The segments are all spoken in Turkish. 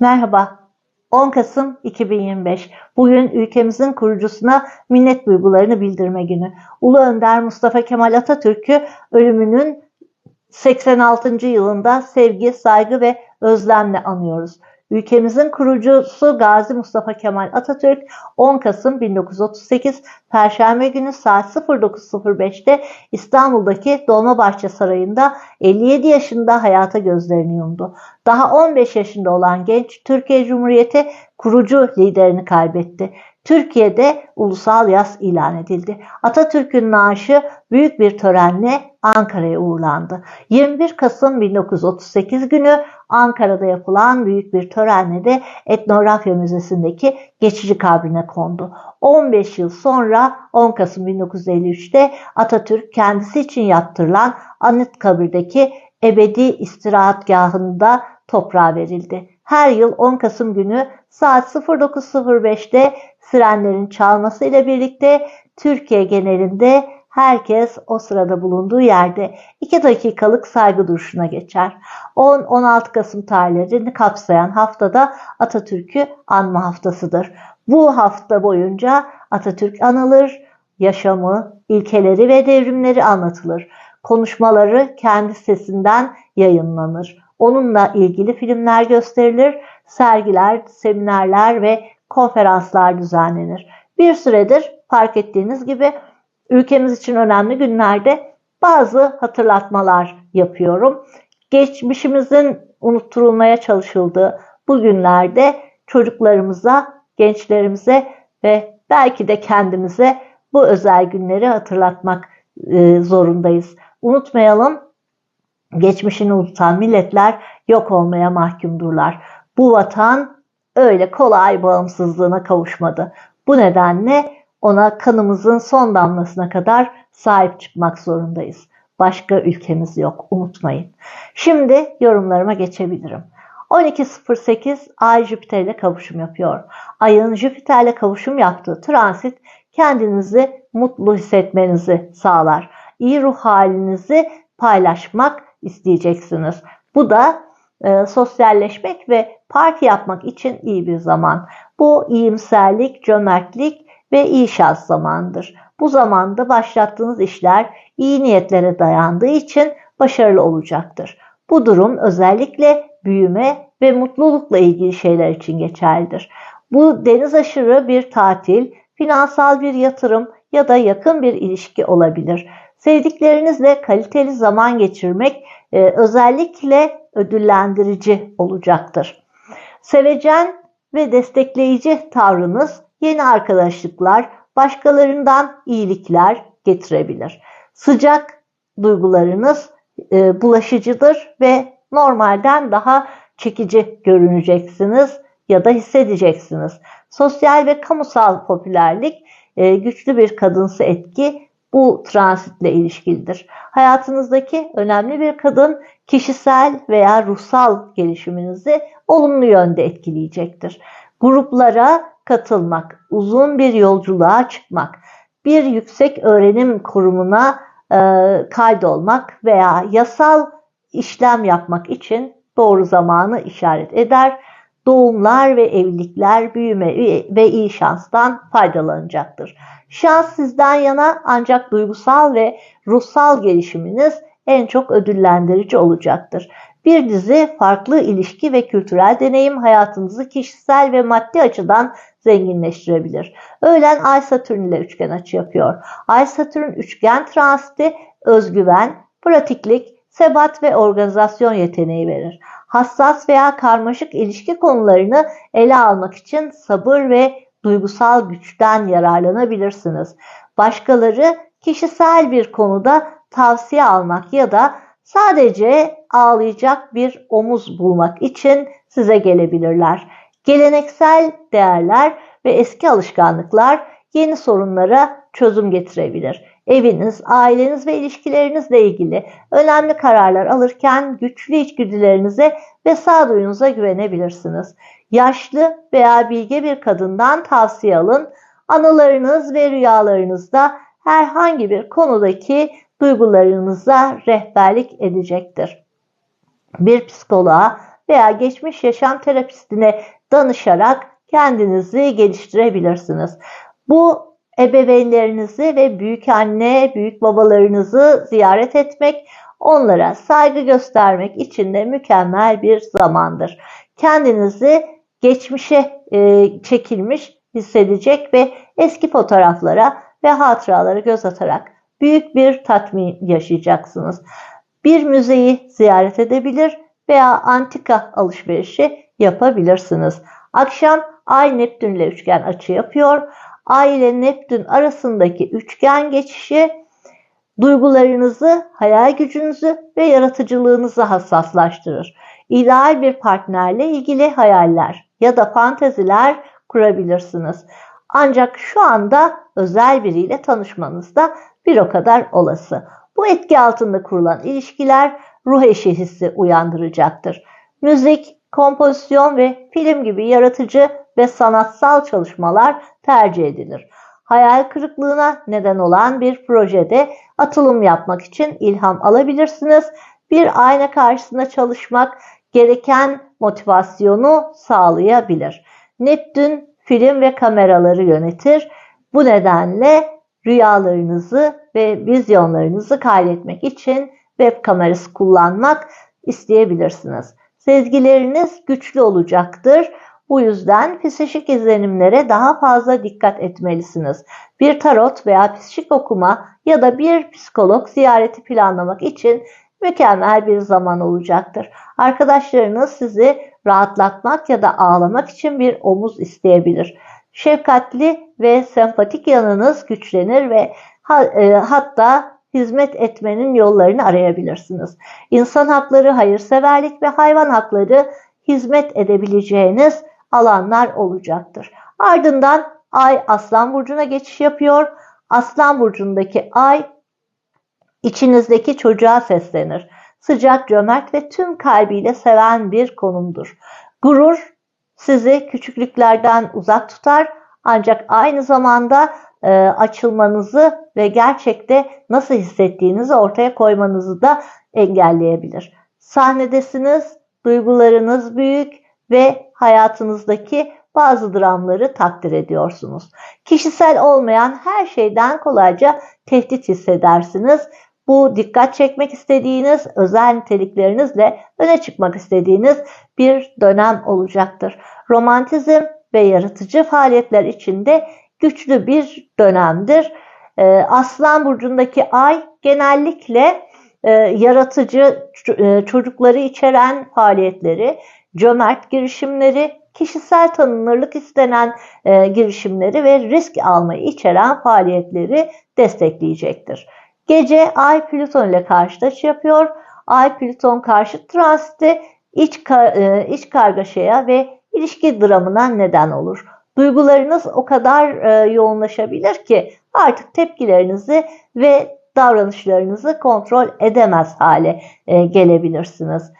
Merhaba. 10 Kasım 2025. Bugün ülkemizin kurucusuna minnet duygularını bildirme günü. Ulu Önder Mustafa Kemal Atatürk'ü ölümünün 86. yılında sevgi, saygı ve özlemle anıyoruz. Ülkemizin kurucusu Gazi Mustafa Kemal Atatürk 10 Kasım 1938 Perşembe günü saat 09.05'te İstanbul'daki Dolmabahçe Sarayı'nda 57 yaşında hayata gözlerini yumdu. Daha 15 yaşında olan genç Türkiye Cumhuriyeti kurucu liderini kaybetti. Türkiye'de ulusal yas ilan edildi. Atatürk'ün naaşı büyük bir törenle Ankara'ya uğurlandı. 21 Kasım 1938 günü Ankara'da yapılan büyük bir törenle de Etnografya Müzesi'ndeki geçici kabrine kondu. 15 yıl sonra 10 Kasım 1953'te Atatürk kendisi için yaptırılan Anıtkabir'deki ebedi istirahatgahında toprağa verildi. Her yıl 10 Kasım günü saat 09.05'te sirenlerin çalması ile birlikte Türkiye genelinde herkes o sırada bulunduğu yerde 2 dakikalık saygı duruşuna geçer. 10-16 Kasım tarihlerini kapsayan haftada Atatürk'ü anma haftasıdır. Bu hafta boyunca Atatürk anılır, yaşamı, ilkeleri ve devrimleri anlatılır. Konuşmaları kendi sesinden yayınlanır. Onunla ilgili filmler gösterilir, sergiler, seminerler ve konferanslar düzenlenir. Bir süredir fark ettiğiniz gibi ülkemiz için önemli günlerde bazı hatırlatmalar yapıyorum. Geçmişimizin unutturulmaya çalışıldığı bu günlerde çocuklarımıza, gençlerimize ve belki de kendimize bu özel günleri hatırlatmak e, zorundayız. Unutmayalım, geçmişini unutan milletler yok olmaya mahkumdurlar. Bu vatan öyle kolay bağımsızlığına kavuşmadı. Bu nedenle ona kanımızın son damlasına kadar sahip çıkmak zorundayız. Başka ülkemiz yok, unutmayın. Şimdi yorumlarıma geçebilirim. 12.08 Ay Jüpiter ile kavuşum yapıyor. Ayın Jüpiter ile kavuşum yaptığı transit kendinizi mutlu hissetmenizi sağlar. İyi ruh halinizi paylaşmak isteyeceksiniz. Bu da e, sosyalleşmek ve parti yapmak için iyi bir zaman. Bu iyimserlik, cömertlik ve iyi şans zamandır. Bu zamanda başlattığınız işler iyi niyetlere dayandığı için başarılı olacaktır. Bu durum özellikle büyüme ve mutlulukla ilgili şeyler için geçerlidir. Bu deniz aşırı bir tatil, finansal bir yatırım ya da yakın bir ilişki olabilir. Sevdiklerinizle kaliteli zaman geçirmek e, özellikle ödüllendirici olacaktır. Sevecen ve destekleyici tavrınız yeni arkadaşlıklar, başkalarından iyilikler getirebilir. Sıcak duygularınız e, bulaşıcıdır ve normalden daha çekici görüneceksiniz ya da hissedeceksiniz. Sosyal ve kamusal popülerlik e, güçlü bir kadınsı etki bu transitle ilişkilidir. Hayatınızdaki önemli bir kadın kişisel veya ruhsal gelişiminizi olumlu yönde etkileyecektir. Gruplara katılmak, uzun bir yolculuğa çıkmak, bir yüksek öğrenim kurumuna e, kaydolmak veya yasal işlem yapmak için doğru zamanı işaret eder. Doğumlar ve evlilikler, büyüme ve iyi şanstan faydalanacaktır. Şans sizden yana ancak duygusal ve ruhsal gelişiminiz en çok ödüllendirici olacaktır. Bir dizi farklı ilişki ve kültürel deneyim hayatınızı kişisel ve maddi açıdan zenginleştirebilir. Öğlen Ay Satürn ile üçgen açı yapıyor. Ay Satürn üçgen transiti özgüven, pratiklik, sebat ve organizasyon yeteneği verir. Hassas veya karmaşık ilişki konularını ele almak için sabır ve duygusal güçten yararlanabilirsiniz. Başkaları kişisel bir konuda tavsiye almak ya da sadece ağlayacak bir omuz bulmak için size gelebilirler. Geleneksel değerler ve eski alışkanlıklar yeni sorunlara çözüm getirebilir. Eviniz, aileniz ve ilişkilerinizle ilgili önemli kararlar alırken güçlü içgüdülerinize ve sağduyunuza güvenebilirsiniz. Yaşlı veya bilge bir kadından tavsiye alın. Anılarınız ve rüyalarınızda herhangi bir konudaki duygularınıza rehberlik edecektir. Bir psikoloğa veya geçmiş yaşam terapistine danışarak kendinizi geliştirebilirsiniz. Bu ebeveynlerinizi ve büyük anne, büyük babalarınızı ziyaret etmek, onlara saygı göstermek için de mükemmel bir zamandır. Kendinizi geçmişe e, çekilmiş hissedecek ve eski fotoğraflara ve hatıralara göz atarak büyük bir tatmin yaşayacaksınız. Bir müzeyi ziyaret edebilir veya antika alışverişi yapabilirsiniz. Akşam Ay Neptün ile üçgen açı yapıyor. Ay ile Neptün arasındaki üçgen geçişi duygularınızı, hayal gücünüzü ve yaratıcılığınızı hassaslaştırır. İdeal bir partnerle ilgili hayaller ya da fanteziler kurabilirsiniz. Ancak şu anda özel biriyle tanışmanız da bir o kadar olası. Bu etki altında kurulan ilişkiler ruh eşi hissi uyandıracaktır. Müzik, kompozisyon ve film gibi yaratıcı ve sanatsal çalışmalar tercih edilir. Hayal kırıklığına neden olan bir projede atılım yapmak için ilham alabilirsiniz. Bir ayna karşısında çalışmak gereken motivasyonu sağlayabilir. Neptün film ve kameraları yönetir. Bu nedenle rüyalarınızı ve vizyonlarınızı kaydetmek için web kamerası kullanmak isteyebilirsiniz. Sezgileriniz güçlü olacaktır. Bu yüzden psikik izlenimlere daha fazla dikkat etmelisiniz. Bir tarot veya psikik okuma ya da bir psikolog ziyareti planlamak için mükemmel bir zaman olacaktır. Arkadaşlarınız sizi rahatlatmak ya da ağlamak için bir omuz isteyebilir. Şefkatli ve sempatik yanınız güçlenir ve e, hatta hizmet etmenin yollarını arayabilirsiniz. İnsan hakları, hayırseverlik ve hayvan hakları hizmet edebileceğiniz alanlar olacaktır. Ardından Ay Aslan Burcu'na geçiş yapıyor. Aslan Burcu'ndaki Ay içinizdeki çocuğa seslenir. Sıcak, cömert ve tüm kalbiyle seven bir konumdur. Gurur sizi küçüklüklerden uzak tutar ancak aynı zamanda e, açılmanızı ve gerçekte nasıl hissettiğinizi ortaya koymanızı da engelleyebilir. Sahnedesiniz, duygularınız büyük ve hayatınızdaki bazı dramları takdir ediyorsunuz. Kişisel olmayan her şeyden kolayca tehdit hissedersiniz. Bu dikkat çekmek istediğiniz, özel niteliklerinizle öne çıkmak istediğiniz bir dönem olacaktır. Romantizm ve yaratıcı faaliyetler içinde güçlü bir dönemdir. Ee, Aslan burcundaki ay genellikle e, yaratıcı e, çocukları içeren faaliyetleri, cömert girişimleri, kişisel tanınırlık istenen e, girişimleri ve risk almayı içeren faaliyetleri destekleyecektir. Gece Ay Plüton ile karşılaş yapıyor. Ay Plüton karşı transiti iç, kar, iç kargaşaya ve ilişki dramına neden olur. Duygularınız o kadar e, yoğunlaşabilir ki artık tepkilerinizi ve davranışlarınızı kontrol edemez hale e, gelebilirsiniz.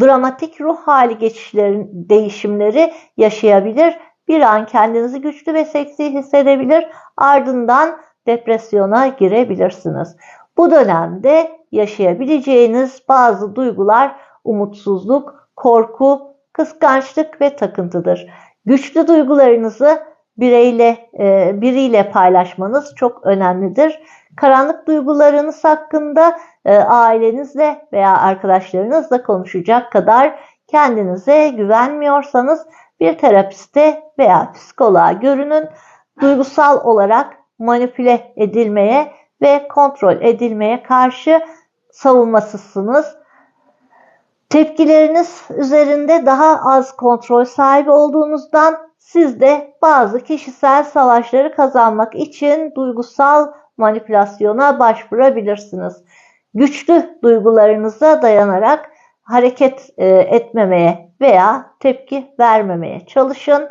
Dramatik ruh hali geçişlerin değişimleri yaşayabilir. Bir an kendinizi güçlü ve seksi hissedebilir. Ardından depresyona girebilirsiniz. Bu dönemde yaşayabileceğiniz bazı duygular umutsuzluk, korku, kıskançlık ve takıntıdır. Güçlü duygularınızı bireyle e, biriyle paylaşmanız çok önemlidir. Karanlık duygularınız hakkında e, ailenizle veya arkadaşlarınızla konuşacak kadar kendinize güvenmiyorsanız bir terapiste veya psikoloğa görünün. Duygusal olarak manipüle edilmeye ve kontrol edilmeye karşı savunmasızsınız. Tepkileriniz üzerinde daha az kontrol sahibi olduğunuzdan siz de bazı kişisel savaşları kazanmak için duygusal manipülasyona başvurabilirsiniz. Güçlü duygularınıza dayanarak hareket e, etmemeye veya tepki vermemeye çalışın.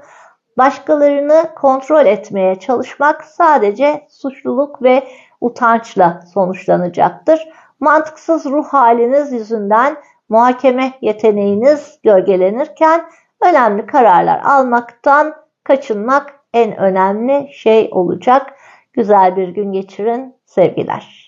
Başkalarını kontrol etmeye çalışmak sadece suçluluk ve utançla sonuçlanacaktır. Mantıksız ruh haliniz yüzünden muhakeme yeteneğiniz gölgelenirken önemli kararlar almaktan kaçınmak en önemli şey olacak. Güzel bir gün geçirin. Sevgiler.